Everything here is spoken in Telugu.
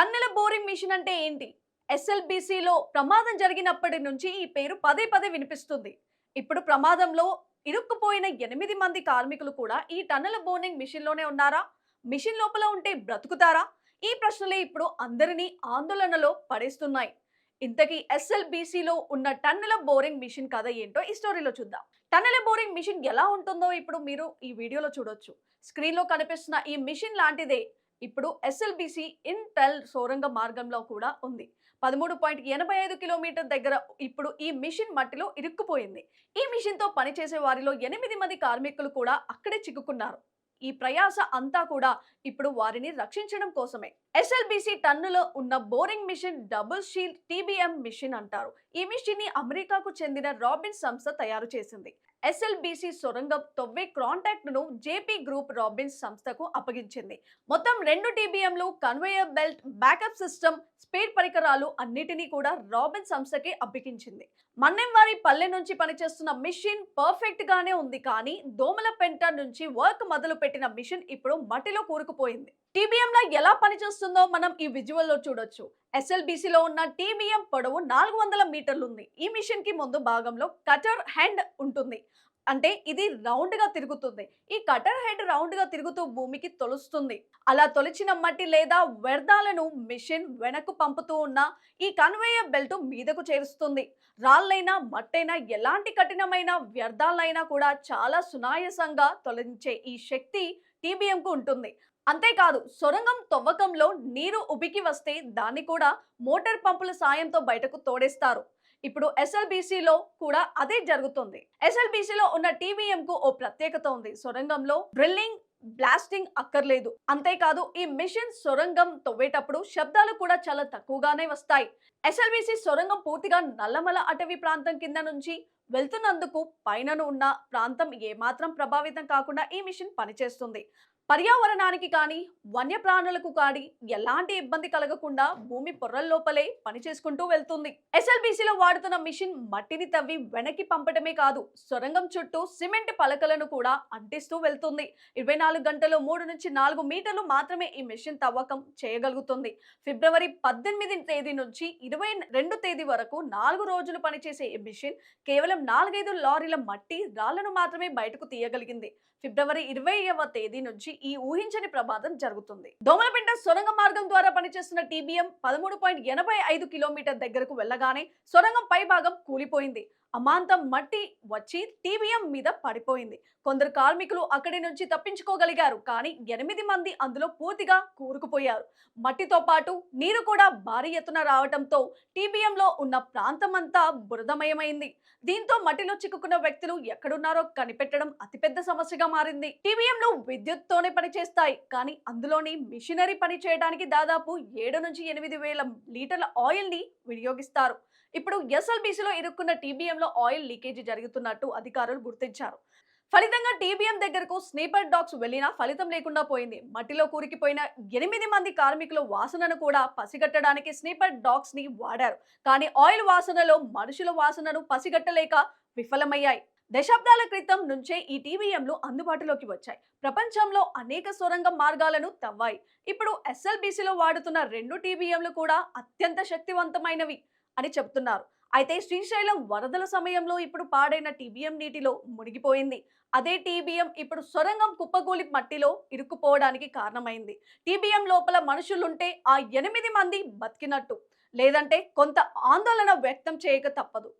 టన్నెల బోరింగ్ మిషన్ అంటే ఏంటి? ఎస్ఎల్బిసిలో ప్రమాదం జరిగినప్పటి నుంచి ఈ పేరు పదే పదే వినిపిస్తుంది. ఇప్పుడు ప్రమాదంలో ఇరుక్కుపోయిన ఎనిమిది మంది కార్మికులు కూడా ఈ టన్నెల బోరింగ్ మిషన్లోనే ఉన్నారా? మిషన్ లోపల ఉంటే బ్రతుకుతారా? ఈ ప్రశ్నలే ఇప్పుడు అందరినీ ఆందోళనలో పడేస్తున్నాయి. ఇంతకీ ఎస్ఎల్బిసిలో ఉన్న టన్నెల బోరింగ్ మిషన్ కథ ఏంటో ఈ స్టోరీలో చూద్దాం. టన్నెల బోరింగ్ మిషన్ ఎలా ఉంటుందో ఇప్పుడు మీరు ఈ వీడియోలో చూడొచ్చు. స్క్రీన్లో కనిపిస్తున్న ఈ మిషన్ లాంటిదే ఇప్పుడు ఎస్ఎల్బిసి ఇంటెల్ సోరంగ మార్గంలో కూడా ఉంది. పదమూడు పాయింట్ ఎనభై ఐదు కిలోమీటర్ దగ్గర ఇప్పుడు ఈ మిషన్ మట్టిలో ఇరుక్కుపోయింది. ఈ మిషన్తో పనిచేసే వారిలో ఎనిమిది మంది కార్మికులు కూడా అక్కడే చిక్కుకున్నారు. ఈ ప్రయాస అంతా కూడా ఇప్పుడు వారిని రక్షించడం కోసమే. ఎస్ఎల్బిసి టన్నులో ఉన్న boring machine double shield TBM machine అంటారు. ఈ మిషన్ని అమెరికాకు చెందిన రాబిన్ సంస్థ తయారు చేసింది. ఎస్ఎల్బిసి సొరంగం తొవ్వే కాంటాక్ట్ను జేపీ గ్రూప్ రాబిన్స్ సంస్థకు అప్పగించింది. మొత్తం రెండు టీబీఎంలు conveyor belt backup system spare పరికరాలు అన్నిటినీ కూడా రాబిన్ సంస్థకి అప్పగించింది. మన్నెంవారి పల్లె నుంచి పనిచేస్తున్న మిషన్ పర్ఫెక్ట్ గానే ఉంది కానీ దోమల పెంట నుంచి వర్క్ మొదలు పెట్టిన మిషన్ ఇప్పుడు మట్టిలో కూరుకుపోయింది. టీబీఎంలా ఎలా పనిచేస్తుందో మనం ఈ విజువల్లో చూడొచ్చు. ఎస్ఎల్బీసీలో ఉన్న టీమియం పొడవు నాలుగు వందల మీటర్లు ఉంది ఈ మిషన్కి ముందు భాగంలో కటర్ హ్యాండ్ ఉంటుంది. అంటే ఇది రౌండ్గా తిరుగుతుంది. ఈ కటర్ హెడ్ రౌండ్గా తిరుగుతూ భూమికి తొలుస్తుంది. అలా తొలిచిన మట్టి లేదా వ్యర్థాలను మిషన్ వెనక్కు పంపుతూ ఉన్న ఈ కన్వేయర్ బెల్ట్ మీదకు చేరుస్తుంది. రాళ్ళైనా మట్టైనా ఎలాంటి కఠినమైన వ్యర్థాలైనా కూడా చాలా సునాయాసంగా తొలగించే ఈ శక్తి టీబీఎంకు ఉంటుంది. అంతేకాదు సొరంగం తవ్వకంలో నీరు ఉబికి వస్తే దాన్ని కూడా మోటార్ పంపుల సాయంతో బయటకు తోడేస్తారు. ఇప్పుడు ఎస్ఎల్బిసిలో కూడా అదే జరుగుతుంది. SLBC ఉన్న టీవీఎంకు కు ఓ ప్రత్యేకత ఉంది. సొరంగంలో డ్రిల్లింగ్ బ్లాస్టింగ్ అక్కర్లేదు. అంతేకాదు ఈ మిషన్ సొరంగం తవ్వేటప్పుడు శబ్దాలు కూడా చాలా తక్కువగానే వస్తాయి. ఎస్ఎల్బిసి సొరంగం పూర్తిగా నల్లమల అటవీ ప్రాంతం కింద నుంచి వెళ్తున్నందుకు పైనను ఉన్న ప్రాంతం ఏమాత్రం ప్రభావితం కాకుండా ఈ మిషన్ పనిచేస్తుంది. పర్యావరణానికి కానీ వన్యప్రాణులకు కానీ ఎలాంటి ఇబ్బంది కలగకుండా భూమి పొర్రల లోపలే పనిచేసుకుంటూ వెళ్తుంది. ఎస్ఎల్బిసిలో వాడుతున్న మిషన్ మట్టిని తవ్వి వెనక్కి పంపటమే కాదు సొరంగం చుట్టూ సిమెంట్ పలకలను కూడా అంటిస్తూ వెళ్తుంది. ఇరవై నాలుగు గంటలు మూడు నుంచి నాలుగు మీటర్లు మాత్రమే ఈ మిషన్ తవ్వకం చేయగలుగుతుంది. ఫిబ్రవరి పద్దెనిమిది తేదీ నుంచి ఇరవై రెండు తేదీ వరకు నాలుగు రోజులు పనిచేసే ఈ మిషన్ కేవలం నాలుగైదు లారీల మట్టి రాళ్ళను మాత్రమే బయటకు తీయగలిగింది. ఫిబ్రవరి ఇరవైవ తేదీ నుంచి ఈ ఊహించని ప్రమాదం జరుగుతుంది. దోమలపిండ సొరంగ మార్గం ద్వారా పనిచేస్తున్న టీబీఎం పదమూడు పాయింట్ ఎనభై ఐదు కిలోమీటర్ దగ్గరకు వెళ్ళగానే సొరంగం పై భాగం కూలిపోయింది. అమాంతం మట్టి వచ్చి టీబీఎం మీద పడిపోయింది. కొందరు కార్మికులు అక్కడి నుంచి తప్పించుకోగలిగారు కానీ ఎనిమిది మంది అందులో పూర్తిగా కూరుకుపోయారు. మట్టితో పాటు నీరు కూడా భారీ ఎత్తున రావడంతో టీబీఎంలో ఉన్న ఉన్న ప్రాంతమంతా బురదమయమైంది. దీంతో మట్టిలో చిక్కుకున్న వ్యక్తులు ఎక్కడున్నారో కనిపెట్టడం అతిపెద్ద సమస్యగా మారింది. టీబీఎంలు విద్యుత్తోనే పనిచేస్తాయి కానీ అందులోని మిషనరీ పని చేయడానికి దాదాపు ఏడు నుంచి ఎనిమిది వేల లీటర్ల ఆయిల్ని వినియోగిస్తారు. ఇప్పుడు ఎస్ఎల్బిసిలో ఇరుక్కున్న టీబీఎం లో ఆయిల్ లీకేజీ జరుగుతున్నట్టు అధికారులు గుర్తించారు. ఫలితంగా టీబీఎం దగ్గరకు స్నీపర్ డాగ్స్ వెళ్ళినా ఫలితం లేకుండా పోయింది. మట్టిలో కూరికిపోయిన ఎనిమిది మంది కార్మికుల వాసనను కూడా పసిగట్టడానికి స్నీపర్ డాగ్స్ని వాడారు. కానీ ఆయిల్ వాసనలో మనుషుల వాసనను పసిగట్టలేక విఫలమయ్యాయి. దశాబ్దాల క్రితం నుంచే ఈ టీవీఎంలు అందుబాటులోకి వచ్చాయి. ప్రపంచంలో అనేక సొరంగ మార్గాలను తవ్వాయి. ఇప్పుడు ఎస్ఎల్బిసిలో వాడుతున్న రెండు టీవీఎంలు కూడా అత్యంత శక్తివంతమైనవి అని చెబుతున్నారు అయితే శ్రీశైలం వరదల సమయంలో ఇప్పుడు పాడైన టీబీఎం నీటిలో మునిగిపోయింది. అదే టీబీఎం ఇప్పుడు సొరంగం కుప్పగూలి మట్టిలో ఇరుక్కుపోవడానికి కారణమైంది. టీబీఎం లోపల మనుషులుంటే ఆ ఎనిమిది మంది బతికినట్టు. లేదంటే కొంత ఆందోళన వ్యక్తం చేయక తప్పదు.